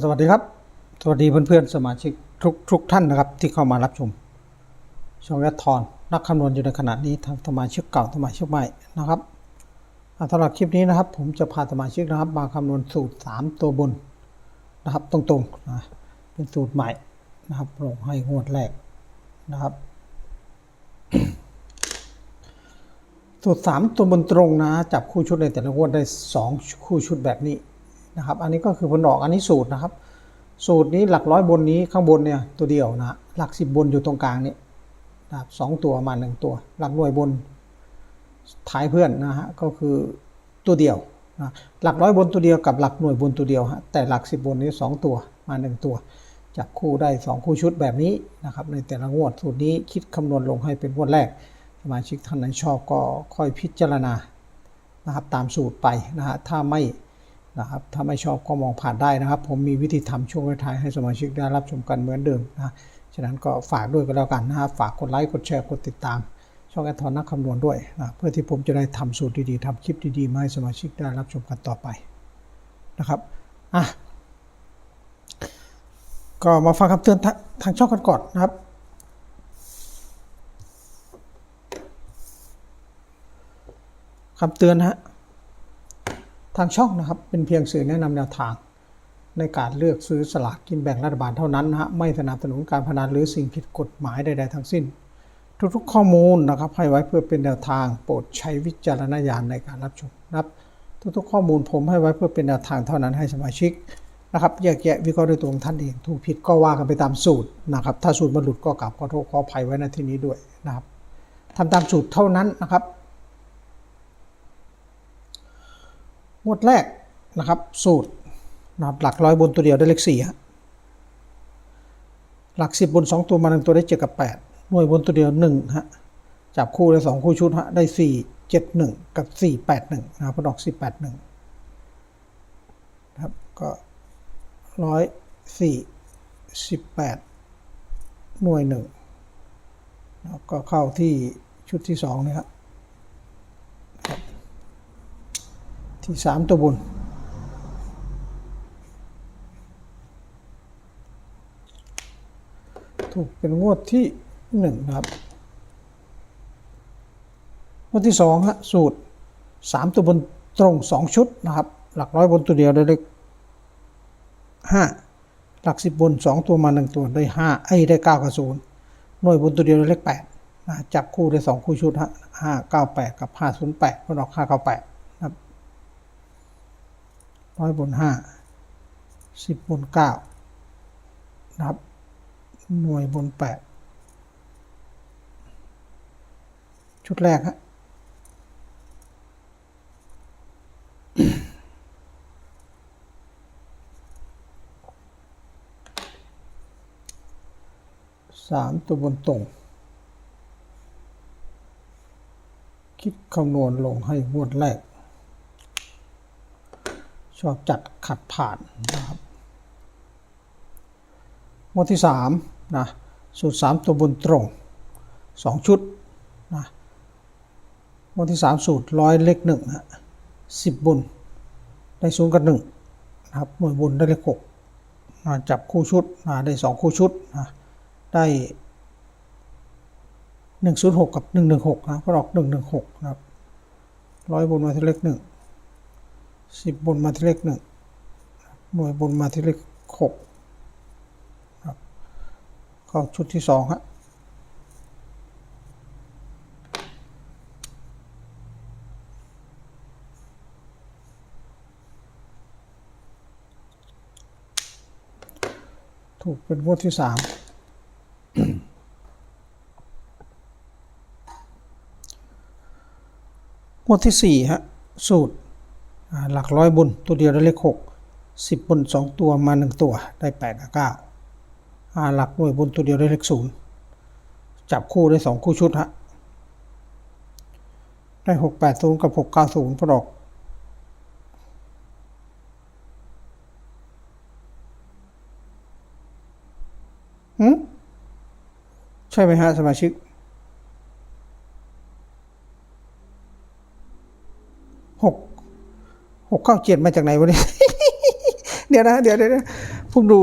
สวัสดีครับ สวัสดีเพื่อนๆสมาชิกทุกทุกท่านนะครับ ที่เข้ามารับชมช่องแรดทอนนักคำนวณอยู่ในขณะนี้ทั้งสมาชิกเก่าสมาชิกใหม่นะครับสำหรับคลิปนี้นะครับ ผมจะพาสมาชิกนะครับ มาคำนวณสูตร 3 ตัวบนนะครับ ตรงๆนะเป็นสูตรใหม่นะครับลงให้งวดแรกนะครับ สูตรสามตัวบนตรงนะจับคู่ชุดในแต่ละงวดได้สองคู่ชุดแบบนี้ นะครับ อันนี้ก็คือผลออกอันนี้สูตรนะครับ สูตรนี้หลักร้อยบนนี้ข้างบนเนี่ยตัวเดียวนะหลักสิบบนอยู่ตรงกลางนี่นะครับสองตัวมาหนึ่งตัว หลักหน่วยบนท้ายเพื่อนนะฮะก็คือตัวเดียวนะหลักร้อยบนตัวเดียวกับหลักหน่วยบนตัวเดียวฮะแต่หลักสิบบนนี้สองตัวมาหนึ่งตัวจับคู่ได้สองคู่ชุดแบบนี้นะครับในแต่ละงวดสูตรนี้คิดคำนวณลงให้เป็นงวดแรก สมาชิกท่านไหนชอบก็ค่อยพิจารณานะครับตามสูตรไปนะฮะถ้าไม่ นะครับ ถ้าไม่ชอบก็มองผ่านได้นะครับ ผมมีวิธีทำช่วงท้ายให้สมาชิกได้รับชมกันเหมือนเดิมนะฉะนั้นก็ฝากด้วยก็แล้วกันนะครับ ฝากกดไลค์กดแชร์กดติดตาม ช่องแอดทอนนักคำนวณด้วยนะเพื่อที่ผมจะได้ทำสูตรดีๆทำคลิปดีๆมาให้สมาชิกได้รับชมกันต่อไปนะครับอะก็มาฟังคำเตือนทางช่องกันก่อนนะครับคำเตือนฮะ ทางช่องนะครับเป็นเพียงสื่อแนะนำแนวทาง ในการเลือกซื้อสลากกินแบ่งรัฐบาลเท่านั้นนะฮะไม่สนับสนุนการพนันหรือสิ่งผิดกฎหมายใดๆทั้งสิ้น ทุกๆข้อมูลนะครับให้ไว้เพื่อเป็นแนวทาง โปรดใช้วิจารณญาณในการรับชมนะครับ ทุกๆข้อมูลผมให้ไว้เพื่อเป็นแนวทางเท่านั้นให้สมาชิกนะครับแยกแยะวิเคราะห์ด้วยตัวของท่านเองถูกผิดก็ว่ากันไปตามสูตรนะครับถ้าสูตรมันหลุดก็กลับขอโทษขออภัยไว้ในที่นี้ด้วยนะครับทำตามสูตรเท่านั้นนะครับ งวดแรกนะครับ สูตรนะครับหลักร้อยบนตัวเดียวได้เลขสี่ฮะหลักสิบบนสองตัวมาหนึ่งตัวได้เจ็ดกับแปดหน่วยบนตัวเดียวหนึ่งฮะจับคู่ได้สองคู่ชุดฮะได้สี่เจ็ดหนึ่งกับสี่แปดหนึ่งนะครับพอดอกสี่แปดหนึ่งนะครับก็ร้อยสี่สิบแปดหน่วยหนึ่งก็เข้าที่ชุดที่สองนี่ครับ ที่สามตัวบน ถูกเป็นงวดที่หนึ่งนะครับงวดที่สองฮะสูตรสามตัวบนตรงสองชุดนะครับ หลักร้อยบนตัวเดียวได้เลขห้าหลักสิบบนสองตัวมาหนึ่งตัวได้ห้าไอ้ได้เก้ากับศูนย์หน่วยบนตัวเดียวได้เลขแปดนะจับคู่ได้สองคู่ชุดฮะห้าเก้าแปดกับห้าศูนย์แปดก็ดอกห้าเก้าแปด ร้อยบนห้าสิบบนเก้านะครับ หน่วยบนแปดชุดแรกฮะสามตัวบนตรง คิดคำนวณลงให้งวดแรก ชอบจัดขัดผ่านนะครับหมวดที่สามนะสูตรสามตัวบนตรงสองชุดนะหมวดที่สามสูตรร้อยเลขหนึ่งฮะสิบบนได้ศูนย์กับหนึ่งนะครับหน่วยบนได้เลขหกนะจับคู่ชุดนะได้สองคู่ชุดนะได้หนึ่งศูนย์หกกับหนึ่งหนึ่งหกนะก็ออกหนึ่งหนึ่งหกนะครับร้อยบนมาที่เลขหนึ่ง สิบบนมาที่เลขหนึ่งหน่วยบนมาที่เลขหกครับก็ชุดที่สองฮะถูกเป็นงวดที่สามงวดที่สี่ฮะสูตร หลักร้อยบนตัวเดียวได้เลขหกสิบบนสองตัวมาหนึ่งตัวได้แปดกับเก้าหลักหน่วยบนตัวเดียวได้เลขศูนย์จับคู่ได้สองคู่ชุดฮะได้หกแปดศูนย์กับหกเก้าศูนย์พอดอกใช่ไหมฮะสมาชิก หกเก้าเจ็ดมาจากไหนวะเนี่ยเดี๋ยวนะเดี๋ยวเดี๋ยวเดี๋ยวผมดู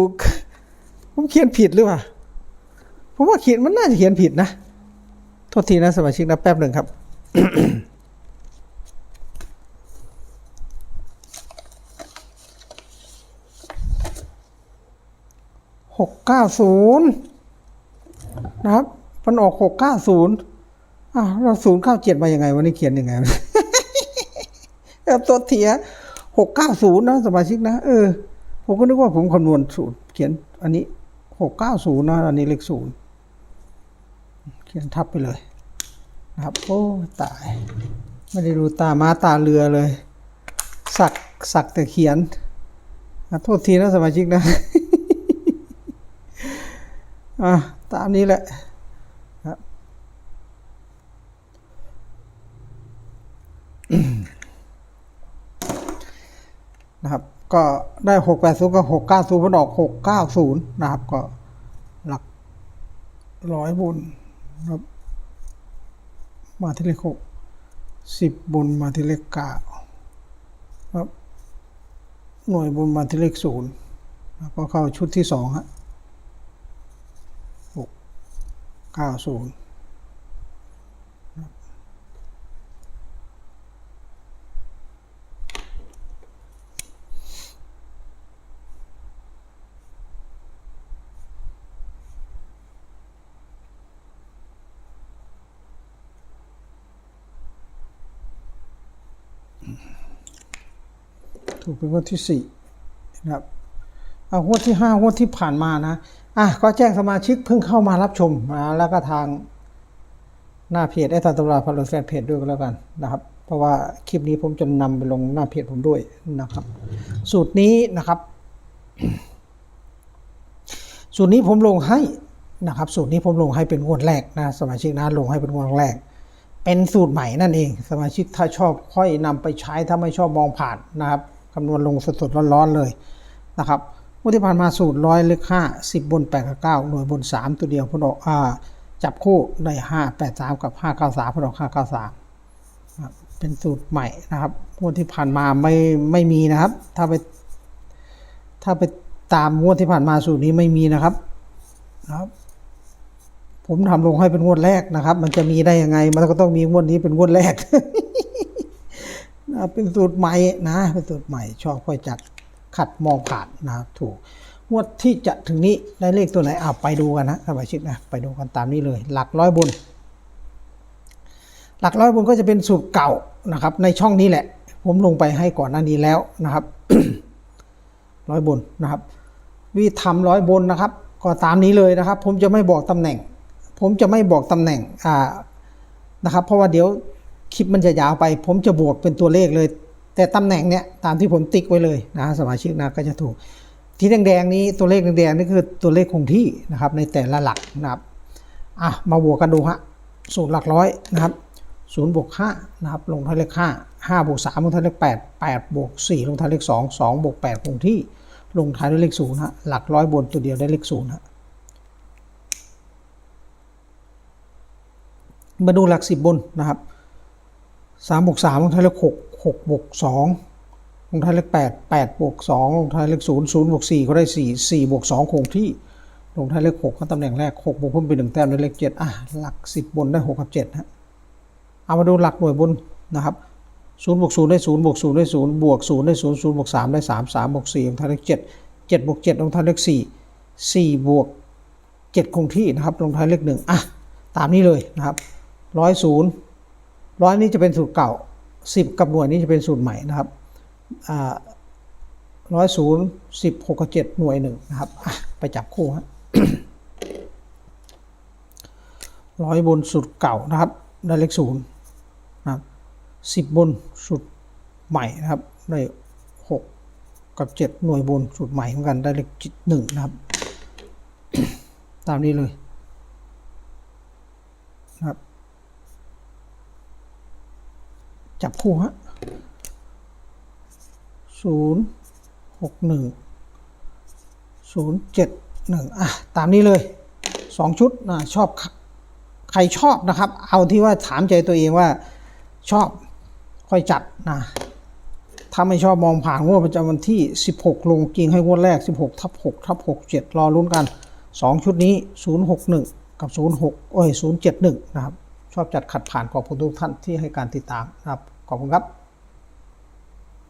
ผมเขียนผิดหรือเปล่าผมว่าเขียนมันน่าจะเขียนผิดนะโทษทีนะสมาชิกนะแป๊บหนึ่งครับหกเก้าศูนย์นะครับมันออกหกเก้าศูนย์อะเราศูนย์เก้าเจ็ดมายังไงวันนี้เขียนยังไง เออตัวเทียหกเก้าศูนย์นะสมาชิกนะ เออ ผมก็นึกว่าผมคำนวณสูตรเขียนอันนี้หกเก้าศูนย์นะ อันนี้เลขศูนย์เขียนทับไปเลยนะครับ โอ้ตาย ไม่ได้ดูตามาตาเรือเลย สักสักแต่เขียนโทษทีนะสมาชิกนะอะตามนี้แหละครับ นะครับ ก็ได้หกแปดศูนย์กับหกเก้าศูนย์มันออกหกเก้าศูนย์นะครับ ก็หลักร้อยบุญนครับ มาที่เลขหกสิบบุญมาที่เลขเก้าครับ หน่วยบุญมาที่เลขศูนย์ก็เข้าชุดที่สองฮะหกเก้าศูนย์ ถูกเป็นงวดที่สี่นะครับเอางวดที่ห้างวดที่ผ่านมานะอะก็แจ้งสมาชิกเพิ่งเข้ามารับชมนะแล้วก็ทางหน้าเพจไอ้ตาตำราพาร์แฟนเพจด้วยก็แล้วกันนะครับ เพราะว่าคลิปนี้ผมจะนำไปลงหน้าเพจผมด้วยนะครับ สูตรนี้นะครับ สูตรนี้ผมลงให้นะครับ สูตรนี้ผมลงให้เป็นงวดแรกนะสมาชิกนะลงให้เป็นงวดแรก เป็นสูตรใหม่นั่นเอง สมาชิกถ้าชอบค่อยนำไปใช้ถ้าไม่ชอบมองผ่านนะครับคำนวณลงสดๆร้อนๆเลยนะครับงวดที่ผ่านมาสูตรร้อยเลขห้าสิบบนแปดกับเก้าหน่วยบนสามตัวเดียวพอดอกอ่าจับคู่ได้ห้าแปดสามกับห้าเก้าสามพอดอกห้าเก้าสามเป็นสูตรใหม่นะครับงวดที่ผ่านมาไม่ไม่มีนะครับ ถ้าไป ถ้าไปตามงวดที่ผ่านมาสูตรนี้ไม่มีนะครับนะครับ ผมทำลงให้เป็นงวดแรกนะครับ มันจะมีได้ยังไง มันก็ต้องมีงวดนี้เป็นงวดแรกนะเป็นสูตรใหม่นะ เป็นสูตรใหม่ ชอบค่อยจัดขัดมองผ่านนะถูกงวดที่จะถึงนี้ได้เลขตัวไหนอ่าไปดูกันนะสมาชิกนะไปดูกันตามนี้เลย หลักร้อยบน หลักร้อยบนก็จะเป็นสูตรเก่านะครับ ในช่องนี้แหละ ผมลงไปให้ก่อนหน้านี้แล้วนะครับร้อยบนนะครับวิธีทำร้อยบนนะครับ ก็ตามนี้เลยนะครับ ผมจะไม่บอกตำแหน่ง ผมจะไม่บอกตำแหน่งอ่านะครับ เพราะว่าเดี๋ยวคลิปมันจะยาวไป ผมจะบวกเป็นตัวเลขเลย แต่ตำแหน่งเนี้ยตามที่ผมติ๊กไว้เลยนะสมาชิกนะก็จะถูก ที่แดงๆนี้ตัวเลขแดงๆนี่คือตัวเลขคงที่นะครับในแต่ละหลักนะครับอะมาบวกกันดูฮะสูตรหลักร้อยนะครับศูนย์บวกห้านะครับลงท้ายเลขห้าห้าบวกสามลงท้ายเลขแปดแปดบวกสี่ลงท้ายเลขสองสองบวกแปดคงที่ลงท้ายด้วยเลขศูนย์ฮะหลักร้อยบนตัวเดียวได้เลขศูนย์ฮะ มาดูหลักสิบบนนะครับสามบวกสามลงท้ายเลขหกหกบวกสองลงท้ายเลขแปดแปดบวกสองลงท้ายเลขศูนย์ศูนย์บวกสี่ก็ได้สี่สี่บวกสองคงที่ลงท้ายเลขหกก็ตำแหน่งแรกหกบวกเพิ่มไปหนึ่งแต้มได้เลขเจ็ดอะหลักสิบบนได้หกกับเจ็ดฮะเอามาดูหลักหน่วยบนนะครับศูนย์บวกศูนย์ได้ศูนย์บวกศูนย์ได้ศูนย์บวกศูนย์ได้ศูนย์ศูนย์บวกสามได้สามสามบวกสี่ลงท้ายเลขเจ็ดเจ็ดบวกเจ็ดลงท้ายเลขสี่สี่บวกเจ็ดคงที่นะครับลงท้ายเลขหนึ่งอะตามนี้เลยนะครับ ร้อยศูนย์ร้อยนี้จะเป็นสูตรเก่าสิบกับหน่วยนี้จะเป็นสูตรใหม่นะครับร้อยศูนย์สิบหกกับเจ็ดหน่วยหนึ่งนะครับไปจับคู่ฮะร้อยบนสุดเก่านะครับได้เลขศูนย์นะครับสิบบนสุดใหม่นะครับได้หกกับเจ็ดหน่วยบนสุดใหม่เหมือนกันได้เลขหนึ่งนะครับ ตามนี้เลยนะครับ จับคู่ฮะศูนย์หกหนึ่งศูนย์เจ็ดหนึ่งอะ ตามนี้เลยสองชุดนะชอบใครชอบนะครับ เอาที่ว่าถามใจตัวเองว่าชอบค่อยจัดนะถ้าไม่ชอบมองผ่านงวดประจำวันที่ 16 ลงกิ่งให้งวดแรก 16ทับ6ทับ67 รอลุ้นกัน 2 ชุดนี้ 061 กับ 06โอ้ย 071 นะครับ อบจัดขัดผ่านขอบคุณทุกท่านที่ให้การติดตามนะครับขอบคุณครับ